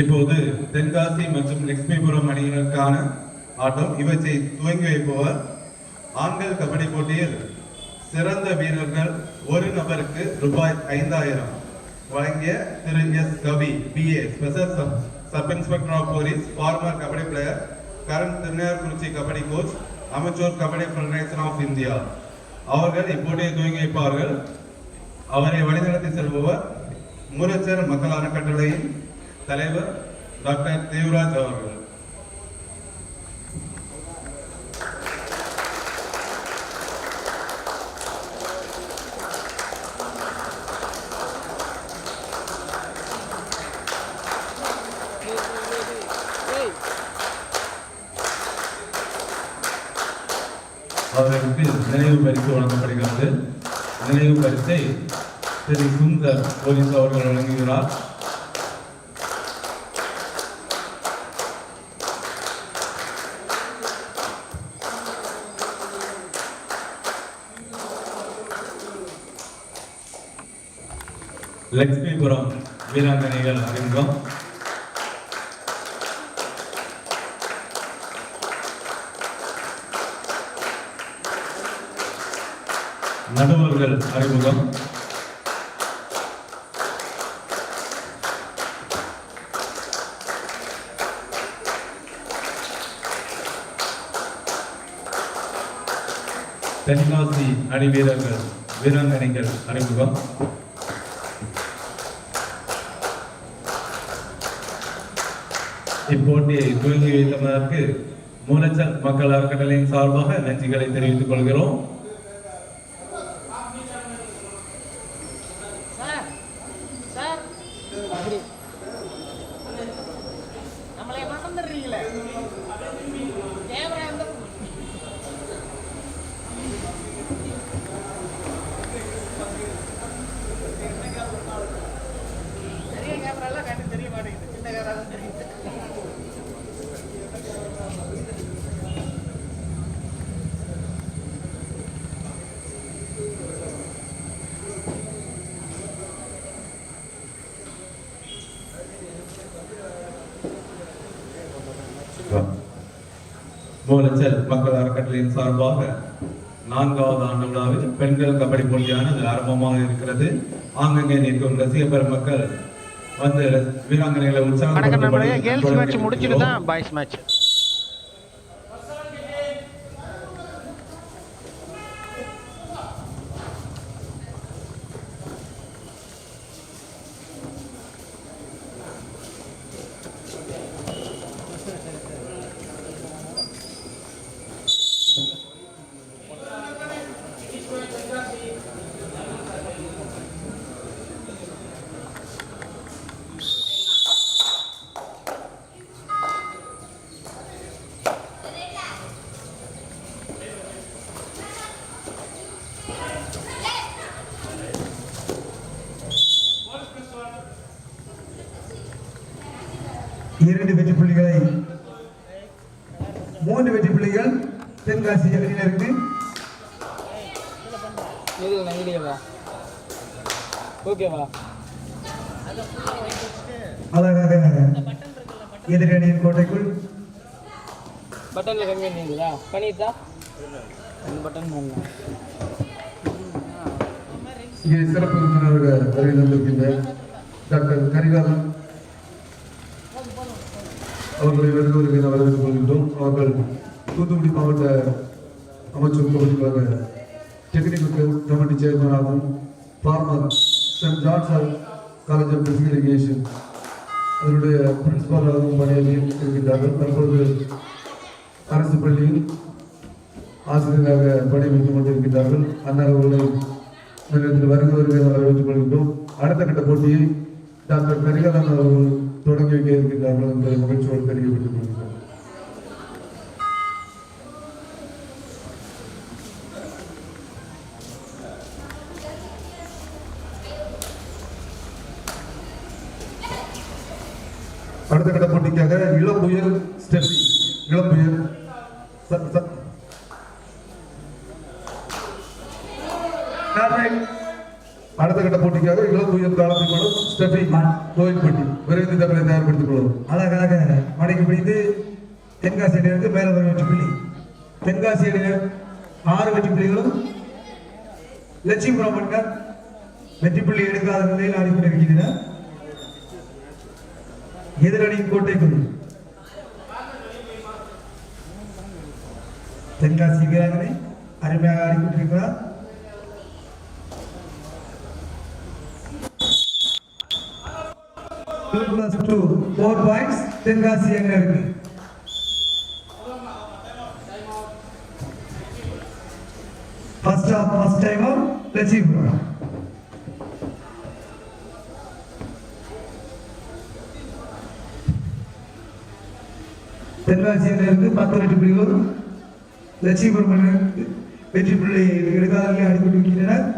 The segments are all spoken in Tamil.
இப்போது தென்காசி மற்றும் லட்சுமிபுரம் அணியினருக்கான ஆட்டம். இவற்றை துவங்கி வைப்பவர் ஆண்கள் கபடி போட்டியில் சிறந்த வீரர்கள் ஒரு நபருக்கு ரூபாய் ஐந்தாயிரம் வழங்கிய திரு S. Kavi BA special sub sub inspector of police former kabaddi player current Thirunerkurichi kabaddi coach அமைச்சர் கபடி ஃபெடரேஷன் ஆஃப் இந்தியா. அவர்கள் இப்போட்டியை துவங்கி வைப்பார்கள். அவரை வழிநடத்தி செல்பவர் மூலச்சர் மக்கள் அறக்கட்டளையின் தலைவர் டாக்டர் தேவராஜ் அவர்கள். அவர்களுக்கு நினைவு பரிசு வழங்கப்படுகிறது. நினைவு பரிசை திரு சுந்தர் போலீஸ் அவர்கள் வழங்குகிறார். லக்ஷ்மிபுரம் வீராங்கனைகள் அறிமுகம் நடுவர்கள் அறிமுகம். தென்காசி அணி வீரர்கள் வீராங்கனைகள் அறிமுகம். இப்போட்டியை துவங்கி வைத்ததற்கு மூலச்சல் மக்கள் அறக்கட்டளையின் சார்பாக நன்றிகளை தெரிவித்துக் கொள்கிறோம். அறக்கட்டளையின் சார்பாக நான்காவது ஆண்டு விழாவில் பெண்கள் கபடி போட்டியானது ஆரம்பமாக இருக்கிறது. ஆங்கங்கே நிற்கும் ரசிக பெருமக்கள் வந்து வீராங்கனைகளை வணக்கம் இரண்டு வெற்றி புள்ளிகளை மூன்று வெற்றி புள்ளிகள் தென்காசி அணியினருக்கு அழகாக எதிரணியின் கோட்டைக்குள். பட்டன்ல கம்மி பண்ணிங்களா பண்ணிட்டா ரெண்டு பட்டன் பண்ணலாம் இங்கே சிறப்பு விருந்தினராக வருகை தந்திருக்கின்ற டாக்டர் கரிகாலன். அவர்களை வருக வருகை வரவேற்றுக் கொள்கின்றோம். அவர்கள் தூத்துக்குடி மாவட்ட அமைச்சர் பகுதிக்காக technical committee சேர்மனாகவும் former saint Johnson college of physical education அதனுடைய பிரின்சிபாலாகவும் பணியாற்றி இருக்கின்றார்கள். தற்பொழுது அரசு பள்ளியில் ஆசிரியராக பணிபுரிந்து கொண்டிருக்கின்றார்கள். அன்னார் அவர்களை நிலையத்தில் வருக வருகை வரவேற்றுக் கொள்கின்றோம். அடுத்த கட்ட போட்டியை டாக்டர் கரிகாலன் அவர்கள் தொடங்கி வைக்க இருக்கின்றார்கள் என்பதை மகிழ்ச்சியோடு தெரியப்பட்டுக் கொள்கிறோம் அடுத்த கட்ட போட்டிக்காக இளம்புயல் ஸ்டெஃபி இளம்புயல் அடுத்த கட்ட போட்டிக்காக இளம்புயல் காலத்தில் காலத்தை மனம் ஸ்டெஃபி கோயில்பட்டி விரைந்து தமிழை தயார்படுத்திக் கொள்வோம். அழகாக மடக்கி பிடித்து தென்காசி அணியினருக்கு மேல ஒரு வெற்றி புள்ளி. தென்காசி அணியினர் ஆறு வெற்றி புள்ளிகளும் லட்சுமிபுரம் மன்னர் வெற்றி புள்ளி எடுக்காத நிலையில் ஆடிக்கொண்டிருக்கின்றனர் எதிரணியின் குழு. தென்காசி வீராங்கனை அருமையாக ஆடிக்கொண்டிருக்கிறார் Two plus two, four points, Tenkasi இருக்கு first of first time out Lakshmipuram Tenkasi அணியினருக்கு பத்து வெற்றி புள்ளிகளும் லட்சுமிபுரம் வெற்றி பிள்ளை எடுக்காதவர்களே ஆடிக்கொண்டிருக்கின்றனர் அழகாக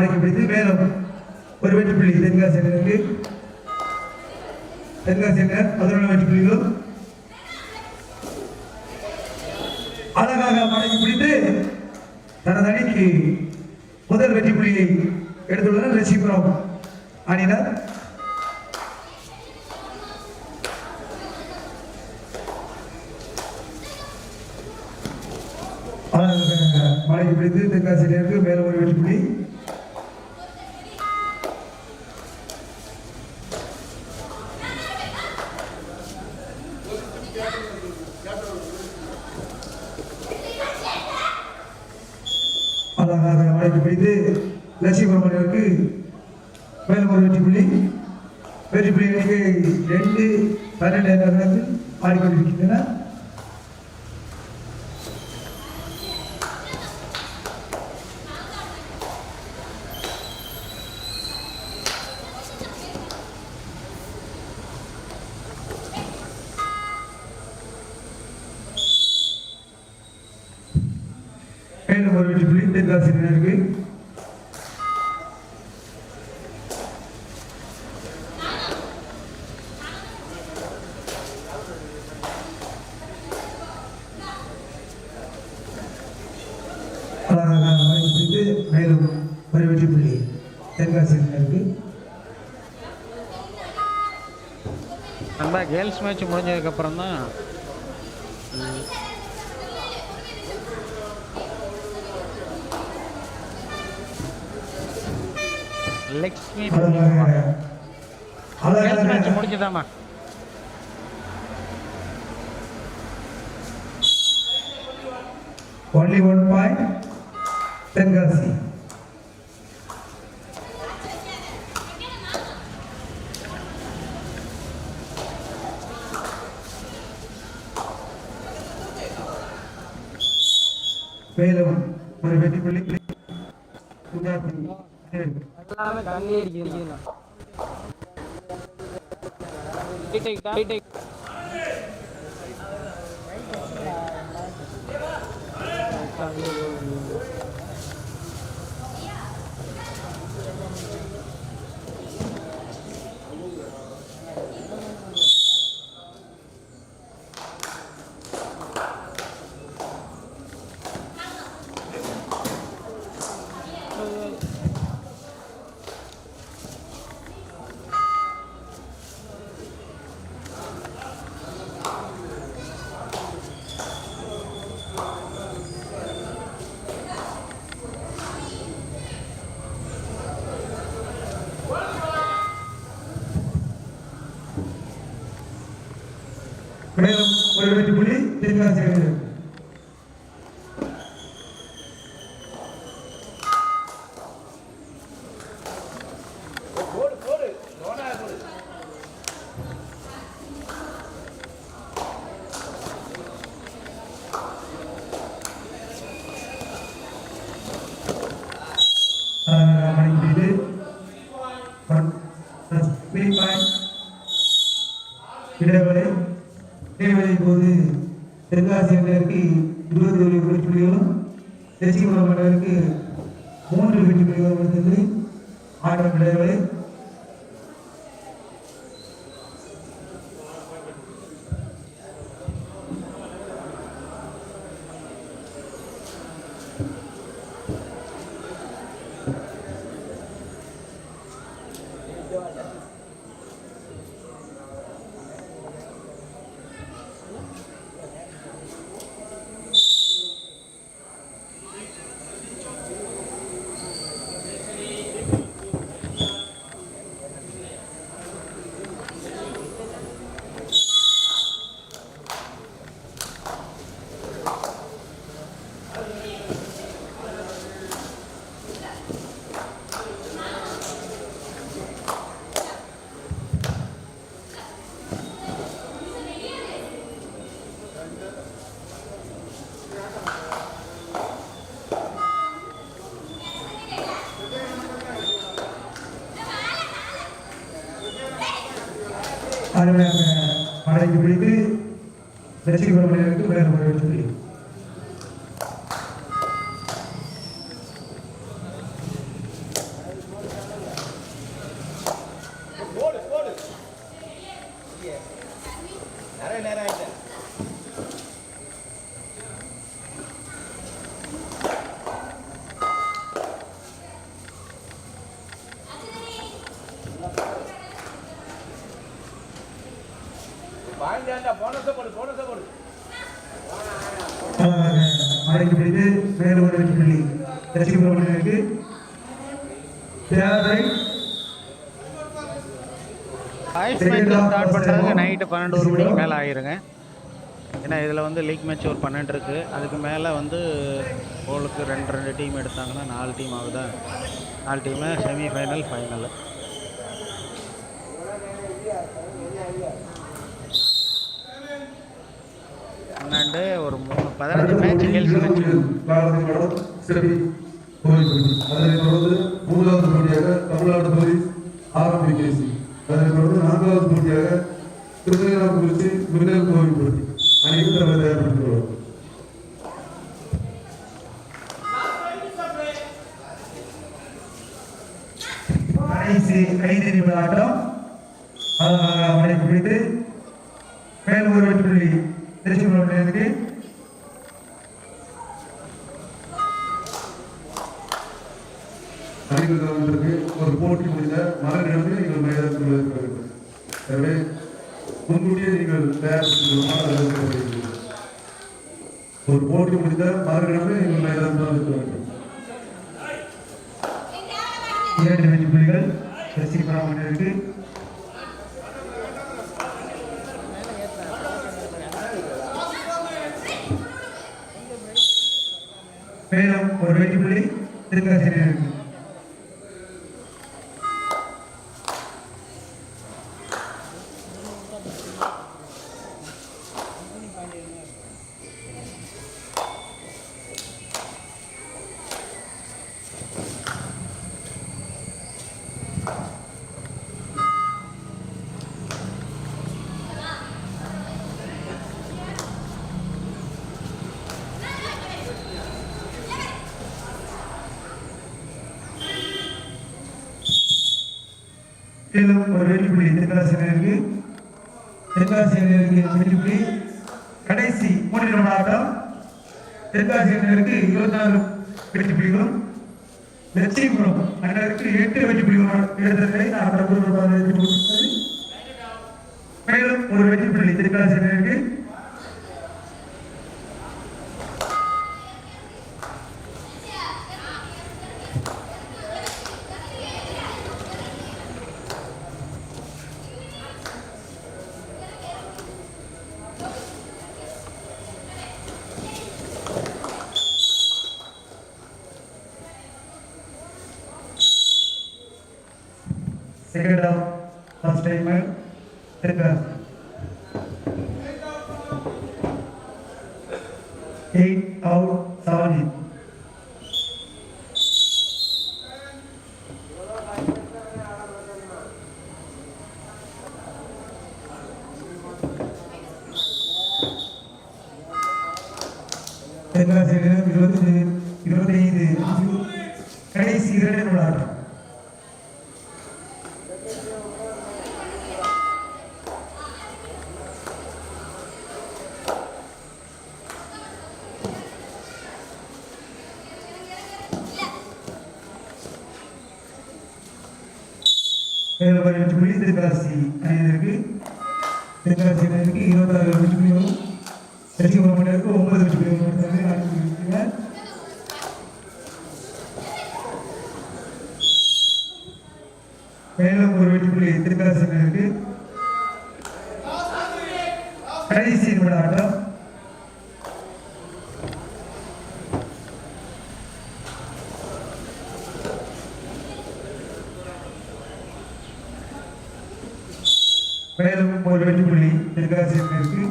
வாடகை பிடித்து மேலும் ஒரு வெற்றி புள்ளி தென்காசி அணியினருக்கு தென்காசி பதினொன்று வெற்றி புள்ளிகளும் அழகாக மடங்கி பிடித்து தனது அணிக்கு முதல் வெற்றி புள்ளியை எடுத்துள்ளனர் லட்சுமிபுரம் அணியினர். அழகாக பிடித்து தென்காசியினருக்கு மேலும் ஒரு வெற்றி புள்ளி அழகாக வளைத்து பிடித்து லட்சுமிபுரம் அணியினருக்கு மேலும் ஒரு வெற்றி புள்ளி. வெற்றி புள்ளிகளுக்கு ரெண்டு பன்னெண்டு என்ற ஆடிக்கொண்டிருக்கின்றன. மேலும் ஒரு வெற்றி புள்ளி அணியினருக்கு அழகாக வளைத்து பிடித்து மேலும் ஒரு வெற்றி புள்ளி தென்காசி அணியினருக்கு நம்ம கேர்ள்ஸ் மேட்ச் முடிஞ்சதுக்கப்புறம் தான் லக்ஷ்மி கேர்ள்ஸ் மேட்ச் அழகாக. முடிஞ்சுதாம்மா. only one point தென்காசி का புள்ளி gracias, Beatriz. அருமையாக அடைக்கு பிடித்து லட்சுமிபுரம் மன்னருக்கு வேறு ஒரு வெற்றி நிறைய நேரம் ஆயிட்டு பாஞ்சாண்டா போனஸை போடு போனஸை போடு அடைக்கு பிடித்து வேறு ஒரு வெற்றி புள்ளி லட்சுமிபுரம் மன்னருக்கு பேரை ஹாய்ஸ் மேட்ச் ஸ்டார்ட் பண்ணுறதுக்கு நைட்டு பன்னெண்டு ஒரு மணிக்கு மேலே ஆயிருங்க. ஏன்னா இதில் வந்து லீக் மேட்ச் ஒரு பன்னெண்டு இருக்குது அதுக்கு மேலே வந்து கோலுக்கு ரெண்டு ரெண்டு டீம் எடுத்தாங்கன்னா நாலு டீம் ஆகுதா? நாலு டீமு செமிஃபைனல் ஃபைனல் பன்னெண்டு ஒரு மூணு பதினஞ்சு மேட்ச் கேள்வி மூன்றாவது போட்டியாக தமிழ்நாடு போலீஸ் அதனைத் தொடர்ந்து நான்காவது போட்டியாக திருநெல்வேலிக்குறிச்சி மின்னல் கோவில்பட்டி அனைத்து தலைவர் தயார்படுத்தியுள்ளோம். கடைசி ஐந்து நிமிட ஆட்டம் அவனை குறித்து மேலும் ஒரு வெற்றி புள்ளி லட்சுமிபுரம் மன்னருக்கு மேலும் ஒரு வெற்றி தென்காசிரியருக்கு தென்காசிரியருக்கு தென்காசியருக்கு கடைசி மூன்று நிமிட ஆட்டம் தென்காசிரியருக்கு இருபத்தி நாலு வெற்றி புள்ளிகளும் லட்சியபுரம் அண்ணருக்கு எட்டு வெற்றி எடுத்ததை நான் பிரபுரமாக மேலும் ஒரு வெற்றி தென்காசிரியருக்கு ஃபர்ஸ்ட் டைம் திருப்பிராஸ் எயிட் அவுட் செவன் எயிட் ஒரு வெற்றி புள்ளி தென்காசி அணியினருக்கு தென்காசி அணியினருக்கு இருபத்தாறு வெற்றி புள்ளிகளும் லட்சுமி அணியினருக்கு ஒன்பது வெற்றி புள்ளிகளும் எடுத்தாங்க நான்கு வெற்றிகள். மேலும் ஒரு வெற்றி புள்ளி தென்காசி அணியினருக்கு கடைசி நிமிட ஆட்டம் மேலும் ஒரு வெற்றி புள்ளி அணியினருக்கு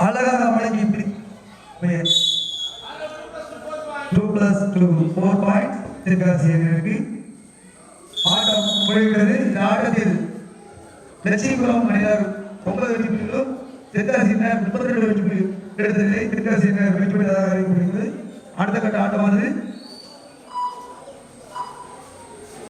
அழகாக வழங்கி two plus two four point Tenkasi ஆட்டம் முடிகிறது இந்த ஆட்டத்தில் லட்சுமிபுரம் அணியினர் ஒன்பது வெற்றி புள்ளிகளும் தென்காசி அணியினர் முப்பத்தி ரெண்டு வெற்றி புள்ளி எடுத்ததிலே தென்காசி அணியினர் வெற்றி பெற்றதாக அறிவிக்கப்படுகிறது. அடுத்த கட்ட ஆட்டமானது